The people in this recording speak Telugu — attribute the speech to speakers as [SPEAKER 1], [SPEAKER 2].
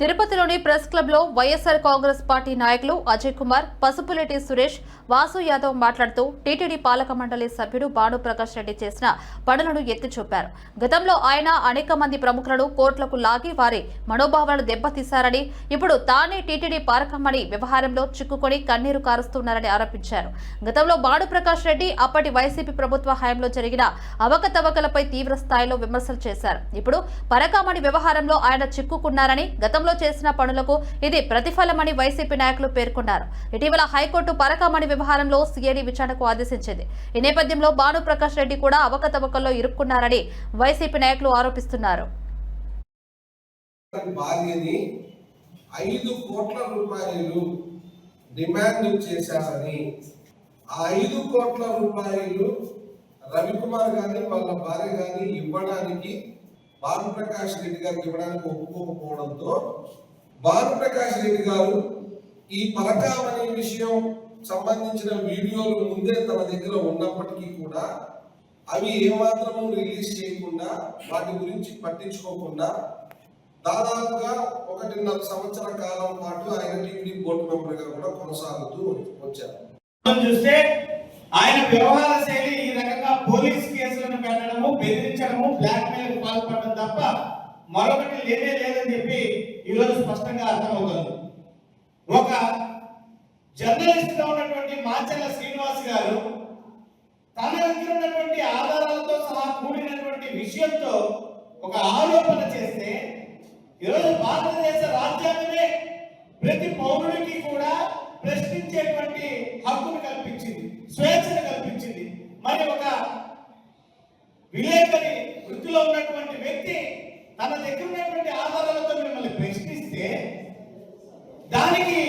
[SPEAKER 1] తిరుపతిలోని ప్రెస్ క్లబ్లో వైఎస్ఆర్ కాంగ్రెస్ పార్టీ నాయకులు అజయ్ కుమార్ పసుపులేటి సురేష్ వాసు యాదవ్ మాట్లాడుతూ టీటీడీ పాలక మండలి సభ్యుడు భానుప్రకాష్ రెడ్డి చేసిన పనులను ఎత్తి చూపారు. గతంలో ఆయన అనేక మంది ప్రముఖులను కోర్టులకు లాగి వారి మనోభావాలను దెబ్బతీశారని ఇప్పుడు తానే టీటీడీ పాలకమని వ్యవహారంలో చిక్కుకొని కన్నీరు కారుస్తున్నారని ఆరోపించారు. గతంలో భానుప్రకాష్ రెడ్డి అప్పటి వైసీపీ ప్రభుత్వ హయాంలో జరిగిన అవకతవకలపై తీవ్ర స్థాయిలో విమర్శలు చేశారు. ఇప్పుడు పరకామణి వ్యవహారంలో ఆయన చిక్కుకున్నారని గతంలో చేసిన పనులకు ఇది ప్రతిఫలమని వైసీపీ నాయకులు పేర్కొన్నారు. ఇటీవల హైకోర్టు పరకామణి వ్యవహారంలో సిఐడి విచారణకు ఆదేశించింది. ఈ నేపథ్యంలో భానుప్రకాష్ రెడ్డి కూడా అవకతవకల్లో ఇరుక్కున్నారని వైసీపీ నాయకులు ఆరోపిస్తున్నారు.
[SPEAKER 2] ఐదు కోట్ల రూపాయలు డిమాండ్ చేశారని ఆ ఐదు కోట్ల రూపాయలు రవికుమార్ గాని వాళ్ళ భార్య గాని ఇవ్వడానికి భానుప్రకాష్ రెడ్డి గారికి ఇవ్వడానికి ఒప్పుకోకపోవడంతో భానుప్రకాష్ రెడ్డి గారు ఈ పరకామణి విషయం సంబంధించిన వీడియోలు ముందే తన దగ్గర ఉన్నప్పటికీ కూడా అవి ఏమాత్రము రిలీజ్ చేయకుండా వాటి గురించి పట్టించుకోకుండా దాదాపుగా ఒకటిన్నర సంవత్సర కాలం పాటు ఆయన టీవీ బోర్డు మెంబర్గా కూడా కొనసాగుతూ వచ్చారు.
[SPEAKER 3] చూస్తే ఆయన వ్యవహార శైలి పెట్టడము బెదిరించడము బ్లాక్ మెయిల్ పాల్పడడం తప్ప మరొకటి లేనే లేదని చెప్పి ఈరోజు స్పష్టంగా అర్థమవుతుంది. ఒక జర్నలిస్ట్గా ఉన్నటువంటి మాచల్ల శ్రీనివాస్ గారు తన దగ్గర ఉన్నటువంటి ఆధారాలతో సహా కూడినటువంటి విషయంతో ఒక ఆరోపణ చేస్తే ఈరోజు భారతదేశ రాజ్యాంగమే ప్రతి పౌరుడికి కూడా ప్రశ్నించేటువంటి హక్కును కల్పించింది స్వేచ్ఛను కల్పించింది. మరి ఒక విలేకరి వృత్తిలో ఉన్నటువంటి వ్యక్తి తన దగ్గర ఉన్నటువంటి ఆధారాలతో మిమ్మల్ని ప్రశ్నిస్తే దానికి